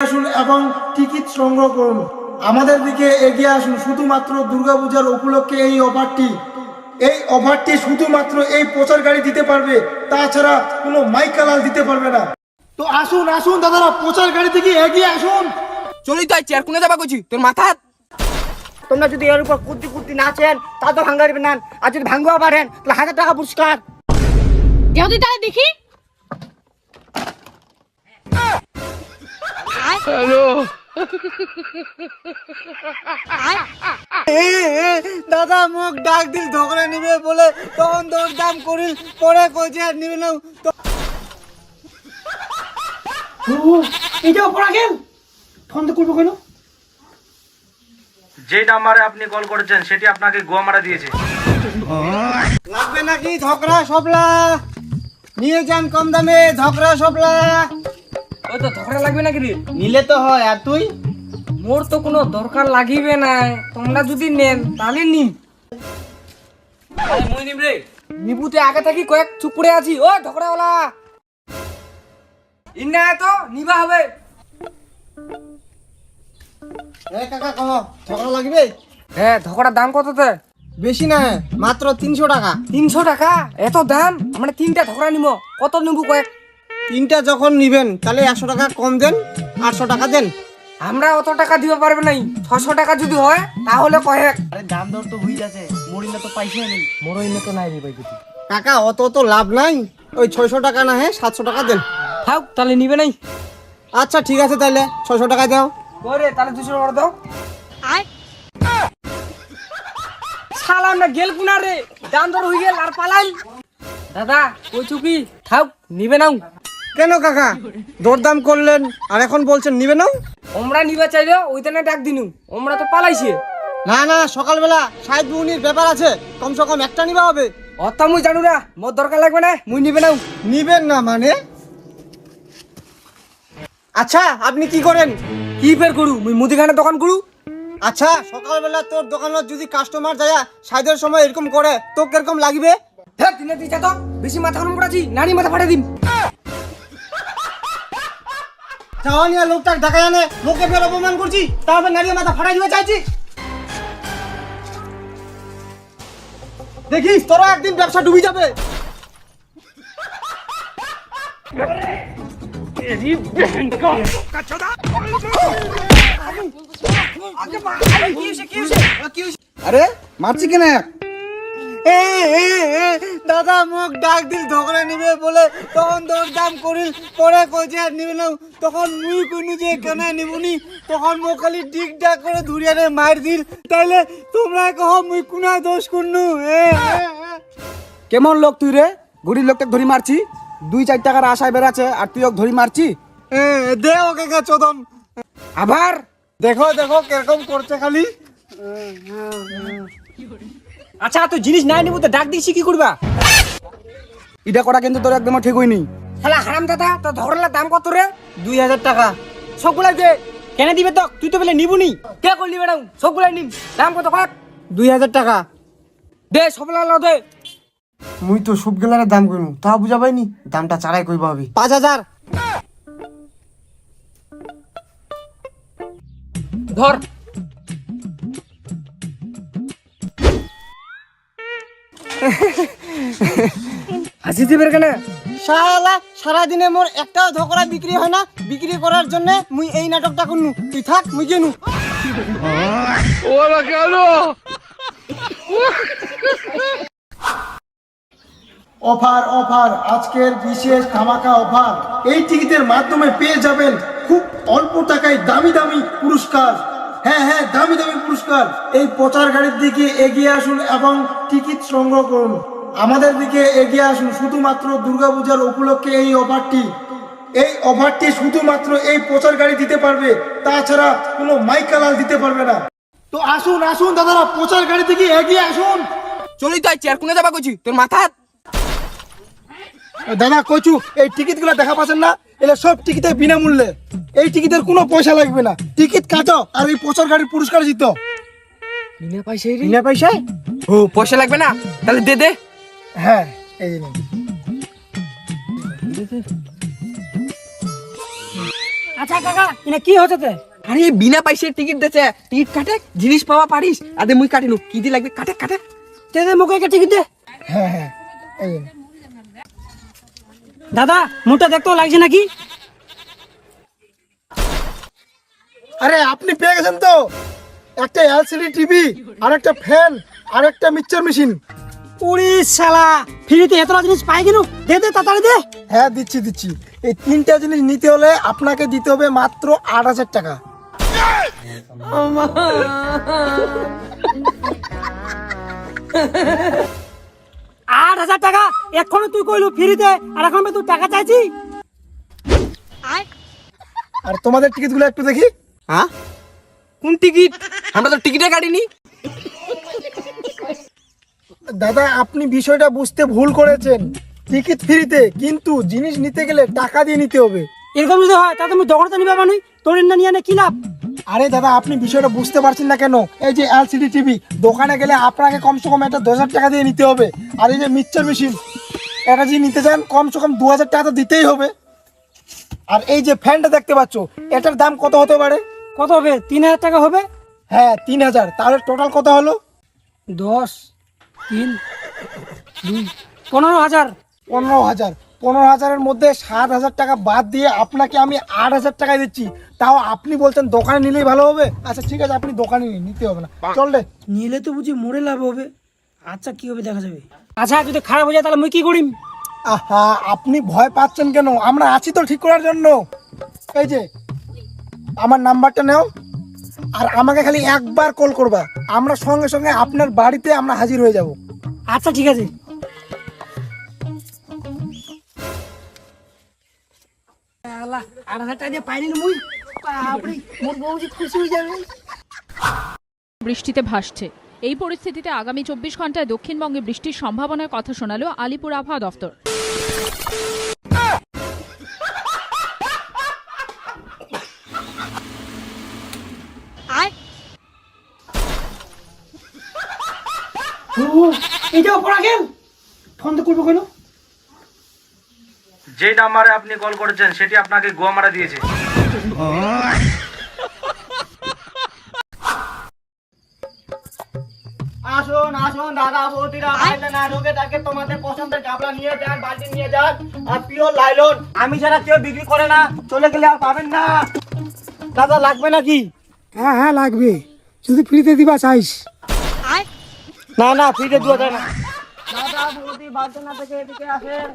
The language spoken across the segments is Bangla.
আসুন এবং টিকিট সংগ্রহ করুন। আমাদের দিকে এগিয়ে আসুন শুধুমাত্র দুর্গাপূজার উপলক্ষে এই অফারটি। এই অফারটি শুধুমাত্র এই প্রচার গাড়ি দিতে পারবে তাছাড়া কোনো মাইকালাল দিতে পারবে না। তো আসুন আসুন দাদারা প্রচার গাড়ি থেকে এগিয়ে আসুন। চলি তাই চেয়ার কোনে যাবা কইছি তোর মাথা তোমরা যদি এর উপর কুর্তি কুর্তি নাচেন তা তো ভাঙ্গার না। আর যদি ভাঙ্গুয়া পারেন তাহলে হাজার টাকা পুরস্কার। দেও তুই তাহলে দেখি। দাদা মুখ ডাক দিল ঝগড়া নিবে বলে তখন দর দাম করিল পরে কইছে আর নিবে না। তো এটাও পড়া গেল ফোন তো করব কেন? যে নাম্বারে আপনি কল করেছেন সেটি আপনাকে গোয়া মারা দিয়েছে। লাগবে নাকি ঝগড়া সবলা? নিয়ে যান কম দামে ঝগড়া সবলা। ওই তো ঝগড়া লাগবে নাকি রে? নিলে তো হয় আর তুই? মোর তো কোনো দরকার লাগিবে না তোমরা যদি নেন তাহলে নিন মুই নিম রে। নিবুতে আগে থাকি কয়েক চুপ করে আছি। ও ঝগড়াওয়ালা ইন্না তো নিবা হবে। এ কাকা কহ ঝগড়া লাগবে? হ্যাঁ ঝগড়ার দাম কততে? বেশি না মাত্র তিনশো টাকা। তিনশো টাকা? এত দাম? মানে তিনটা ঝগড়া নিব কত নিবু কয়েক? তিনটা যখন নিবেন তাহলে একশো টাকা কম দেন আটশো টাকা দেন। আমরা অত টাকা দিতে পারবে নাই ছশো টাকা যদি হয় তাহলে কয়েক। আরে দাম দর তো হয়ে যাচ্ছে মরিলে তো পয়সা নেই তো নাই রে ভাই কাকা অত তো লাভ নাই ওই ছয়শো টাকা না হ্যাঁ সাতশো টাকা দেন। থাক তাহলে নিবে নাই। আচ্ছা ঠিক আছে তাহলে ছয়শো টাকা দাও। ওরে তাহলে দুশো টাকা দাও। আয়। শালা আমরা গেল কুনা রে? দাম দর হয়ে গেল আর পালাই দাদা কইছু কি থাক নিবে নাও। কেন কাকা? দরদাম করলেন আর এখন বলছেন নিবে না? ওমরা নিবে চাইলে ওইখানে ডাক দিনু। ওমরা তো পালাইছে। না না সকালবেলা সাহেব বুনির ব্যাপার আছে। কমসে কম একটা নিবা হবে। অত মুই জানু না মোর দরকার লাগবে না মুই নিবে না। নিবেন না মানে? আচ্ছা আপনি কি করেন? কি ফের করু? মুই মুদিখানা দোকান করু? আচ্ছা সকালবেলা তোর দোকানত যদি কাস্টমার যায় সাইদের সময় এরকম করে তো কীরকম লাগবে? হ্যাঁ দিনে দিছা তো। বেশি মাথা গরম করাছি নানি মাথা ফাটাই দিম। চাওয়ানিয়া লোকটা ঢাকা জানে লোকে ফের অপমান করছি তারপর নারী মাথা ফাটাই দিবে চাইছি। দেখিস তোরা একদিন ব্যবসা ডুবি যাবে। আরে মারছি কেন? এ এ এ দাদা মুখ ডাক দিল ঝগড়া নিবে বলে তখন তোর দাম করিল পরে কইছে আর নিবে না। তখন মুই কইনু যে কেন নিবুনি? তখন মো খালি ডিক ডাক করে ধুরিয়ারে মার দিল তাইলে তোমরা কহ মুই কুনা দোষ করনু? এ। কেমন লোক তুই রে? গরিব লোককে ধরি মারছি? দুই চার টাকার আশায় বেড়াচ্ছে আর তুই ওকে ধরি মারছি? এ দে ওকে কে চোদন। আবার দেখো দেখো কীরকম করছে খালি। আচ্ছা তুই জিনিস নাই নিবু তো ডাক দিছি কি করবা? এটা করা কিন্তু তোর একদম ঠিক হয়নি। শালা হারাম দাদা তো ধরলা দাম কত রে? দুই হাজার টাকা। সবগুলাই দে কেন দিবে তো তুই তো বলে নিবুনি কে করলি ম্যাডাম সবগুলাই নিম। দাম কত কত দুই হাজার টাকা। দে সবলা ল দে। মুই তো সব গেলার দাম কইনু তা বুঝা পাইনি দামটা চারাই কইবা হবে। পাঁচ হাজার। ধর। হাসি দিবে কেন? শালা সারাদিনে মোর একটাও ধকরা বিক্রি হয় না। বিক্রি করার জন্য মুই এই নাটকটা করনু। তুই থাক মুই গেনু। অফার অফার আজকের বিশেষ ধামাকা অফার। এই টিকিটের মাধ্যমে পেয়ে যাবেন খুব অল্প টাকায় দামি দামি পুরস্কার। হ্যাঁ হ্যাঁ দামি দামি পুরস্কার। এই প্রচার গাড়ির দিকে এগিয়ে আসুন এবং টিকিট সংগ্রহ করুন। আমাদের দিকে এগিয়ে আসুন শুধুমাত্র দুর্গাপূজার উপলক্ষে এই অফারটি। এই অফারটি শুধুমাত্র এই প্রচার গাড়ি দিতে পারবে তাছাড়া কোনো মাইকালাল দিতে পারবে না। তো আসুন আসুন দাদারা প্রচার গাড়ি থেকে এগিয়ে আসুন। চলি তো চেয়ার কোনে যাবা কইছি তোর মাথা দাদা কচু এই টিকিটগুলো দেখা পাচ্ছেন না? এগুলো সব টিকিটের বিনামূল্যে। এই টিকিটের কোনো পয়সা লাগবে না। টিকিট কাটো আর এই প্রচার গাড়ির পুরস্কার জিত। বিনা পয়সায় বিনা পয়সায়? ও পয়সা লাগবে না? তাহলে দে দে। হ্যাঁ এই যে নিন। আচ্ছা কাকা এটা কি হচ্ছে আরে বিনা পয়সায় টিকিট দিছে টিকিট কাটে জিনিস পাওয়া পারিস। আদে মুই কাটিনু। কি দি লাগবে? কাটে কাটে। দে দে মুখে একটা টিকিট দে। হ্যাঁ হ্যাঁ এই। দাদা মুখটা দেখতেও লাগছে নাকি? আরে আপনি পেয়ে গেছেন তো। একটা এলসিডি টিভি আর একটা ফ্যান আর একটা মিক্সচার মেশিন। উড়ি শালা ফ্রিতে এতটা জিনিস পাই কেন? দে দে তাড়াতাড়ি দে। হ্যাঁ দিচ্ছি দিচ্ছি। এই তিনটা জিনিস নিতে হলে আপনাকে দিতে হবে মাত্র আট হাজার টাকা। আট হাজার টাকা এক্ষণে তুই কইলু ফ্রিতে আর এখন তুই টাকা চাইছি। আর তোমাদের টিকিটগুলো একটু দেখি। হ্যাঁ? কোন টিকিট? আমরা তো টিকিটে কাটিনি দাদা আপনি বিষয়টা বুঝতে ভুল করেছেন। টিকিট ফ্রিতে কিন্তু জিনিস নিতে গেলে টাকা দিয়ে নিতে হবে। এরকম যদি হয় তাহলে তুমি দোকানটা নিবে মানে তোর না নিয়ে কি লাভ? আরে দাদা আপনি বিষয়টা বুঝতে পারছেন না কেন? এই যে এলসিডি টিভি দোকানে গেলে আপনাকে কমসে কম একটা দশ টাকা দিয়ে নিতে হবে। আর এই যে মিক্সচার মেশিন এটা যদি নিতে চান কমসে কম দু হাজার টাকা তো দিতেই হবে। আর এই যে ফ্যানটা দেখতে পাচ্ছ এটার দাম কত হতে পারে? কত হবে? তিন হাজার টাকা হবে? হ্যাঁ তিন হাজার। তাহলে টোটাল কত হলো? দশ তিন দুই পনেরো হাজার। পনেরো হাজার। পনেরো হাজারের মধ্যে সাত হাজার টাকা বাদ দিয়ে আপনাকে আমি আট হাজার টাকায় দিচ্ছি। তাও আপনি বলছেন দোকানে নিলেই ভালো হবে? আচ্ছা ঠিক আছে আপনি দোকানে নিন নিতে হবে না। চল রে। নিলে তো বুঝি মরে লাভ হবে। আচ্ছা কি হবে দেখা যাবে। আচ্ছা যদি খারাপ হয়ে যায় তাহলে মুই কি করিম? আহা আপনি ভয় পাচ্ছেন কেন? আমরা আছি তো ঠিক করার জন্য। এই যে আমার নাম্বারটা নাও। আর আমাকে খালি একবার কল করবা। আমরা সঙ্গে সঙ্গে আপনার বাড়িতে আমরা হাজির হয়ে যাব। আচ্ছা ঠিক আছে। আট হাজার টাকা দিয়ে পাইনি মুই বাপরে, মোর বউ খুশি হয়ে যাবে। বৃষ্টিতে ভাসছে। এই পরিস্থিতিতে আগামী চব্বিশ ঘন্টায় দক্ষিণবঙ্গে বৃষ্টির সম্ভাবনার কথা শোনালো আলিপুর আবহাওয়া দফতর। এটাও পড়া গেল ফোন তো করব কেন? যেই নাম্বারে আপনি কল করেছেন সেটি আপনাকে গোয়া মারা দিয়েছে। আসুন আসুন দাদা বৌদিরা বাইরে না ঢোকে তাকে তোমাদের পছন্দের কাপড়া নিয়ে যান বালতি নিয়ে যান আর পিওর লাইলন আমি ছাড়া কেউ বিক্রি করে না চলে গেলে আর পাবেন না। দাদা লাগবে নাকি? হ্যাঁ হ্যাঁ লাগবে। যদি ফ্রিতে দিবা চাইস। না না ফ্রিতে দেওয়া যায় না। দাদা বৌদি বালতি না থেকে এদিকে আসেন।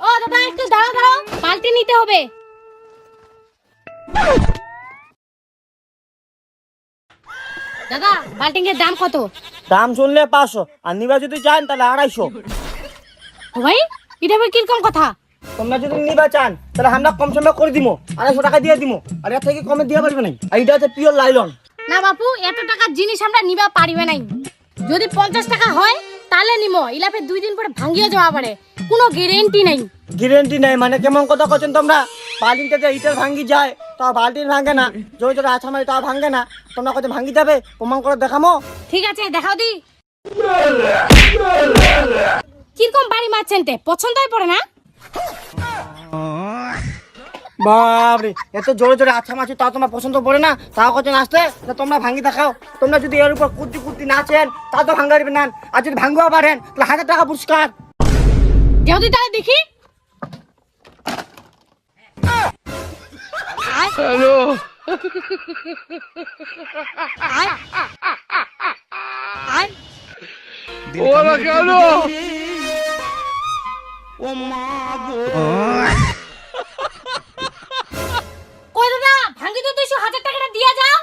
ও দাদা একটু দাঁড়াও দাঁড়াও। বালতি নিতে হবে। দাদা দাম কত? দাম শুনলে পাঁচশো আর নিবা যদি চান তাহলে আড়াইশো। ও ভাই এটা আবার কীরকম কথা? তোমরা যদি নিবা চান তাহলে আমরা কম সময় করে দিব আড়াইশো টাকা দিয়ে দিব আর এর থেকে কমে দিয়ে পারবে না আর এটা হচ্ছে পিওর লাইলন না বাপু এত টাকার জিনিস আমরা নিবা পারিবে নাই। যদি পঞ্চাশ টাকা হয় তাহলে নিমো ইলাপে দুই দিন পরে ভাঙ্গিয়ে যাওয়া পারে। কোনো গ্যারেন্টি নাই। গ্যারেন্টি নাই মানে কেমন কথা করছেন তোমরা? বাল্টিনটা যে হিটার ভাঙ্গি যায় তা বাল্টিন ভাঙে না। জোরে জোরে আছা মারি তা ভাঙে না। তোমরা কত ভাঙ্গি যাবে প্রমাণ করে দেখামো। ঠিক আছে দেখাও দি। কীরকম বাড়ি মারছেন তে পছন্দ হয়ে পড়ে না? বাপরে এত জোরে জোরে আচ্ছা মাছি তা তোমার পছন্দ পড়ে না? তাও কত আসতে তা তোমরা ভাঙি দেখাও। তোমরা যদি এর উপর কুর্তি কুর্তি নাচেন তা তো ভাঙ্গারিবে না। আর যদি ভাঙ্গুয়া পারেন তাহলে হাজার টাকা পুরস্কার। তাহলে দেখি। হ্যালো। আয়। আয়। কই দাদা ভাঙ্গি তো দুইশো হাজার টাকাটা দিয়া যাও।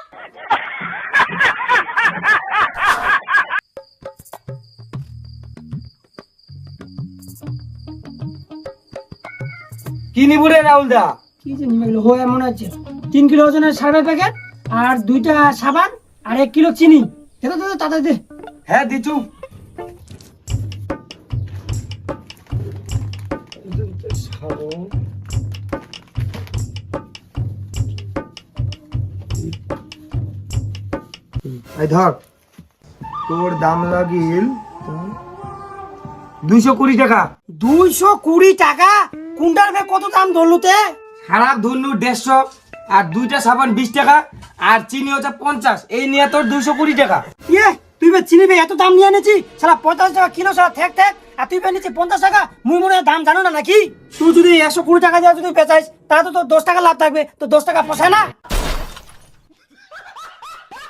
কি নিবু রে রাহুল দা? কি যে নিবে গেলো হয় মনে হচ্ছে তিন কিলো ওজনের সার্ভে প্যাকেট আর দুইটা সাবান আর এক কিলো চিনি। দে তো, তাড়াতাড়ি দে। হ্যাঁ দিচু এই ধর তোর দাম লাগিল দুইশো কুড়ি টাকা। দুইশো কুড়ি টাকা? ভে কত দাম ধরলু তে? খারাপ ধুনু দেড়শো আর দুইটা সাবান বিশ টাকা আর চিনি হচ্ছে পঞ্চাশ। এই নিয়ে তোর দুশো কুড়ি টাকা। ইয়ে তুই বে চিনি বে এত দাম নিয়ে এনেছি? সারা পঞ্চাশ টাকা কিলো সারা ঠেক ঠেক আর তুই বে নিচ্ছি পঞ্চাশ টাকা? মুই মনে দাম জানো না নাকি? তুই যদি একশো কুড়ি টাকা দিয়ে যদি বেচাইস তাহলে তো তোর দশ টাকা লাভ থাকবে। তো দশ টাকা পোষায় না?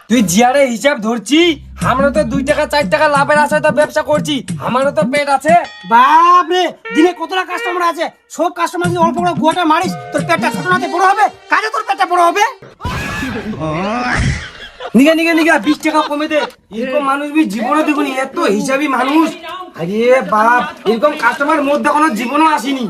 তুই জিয়ারে হিসাব ধরছি আমরা তো দুই টাকা চার টাকা লাভের আশায় তো ব্যবসা করছি আমারও তো পেট আছে। বাপ রে দিনে কতটা কাস্টমার আছে? সব কাস্টমার যদি অল্প করে গোটা মারিস তোর পেটটা ছোট নাতে বড় হবে কাজে তোর পেটটা বড় হবে। নিগে নিগে নিগে বিশ টাকা কমে দে। এরকম মানুষ বি জীবনে দেখুনি এত হিসাবি মানুষ। আরে বাপ এরকম কাস্টমার মধ্যে কোনো জীবনও আসেনি।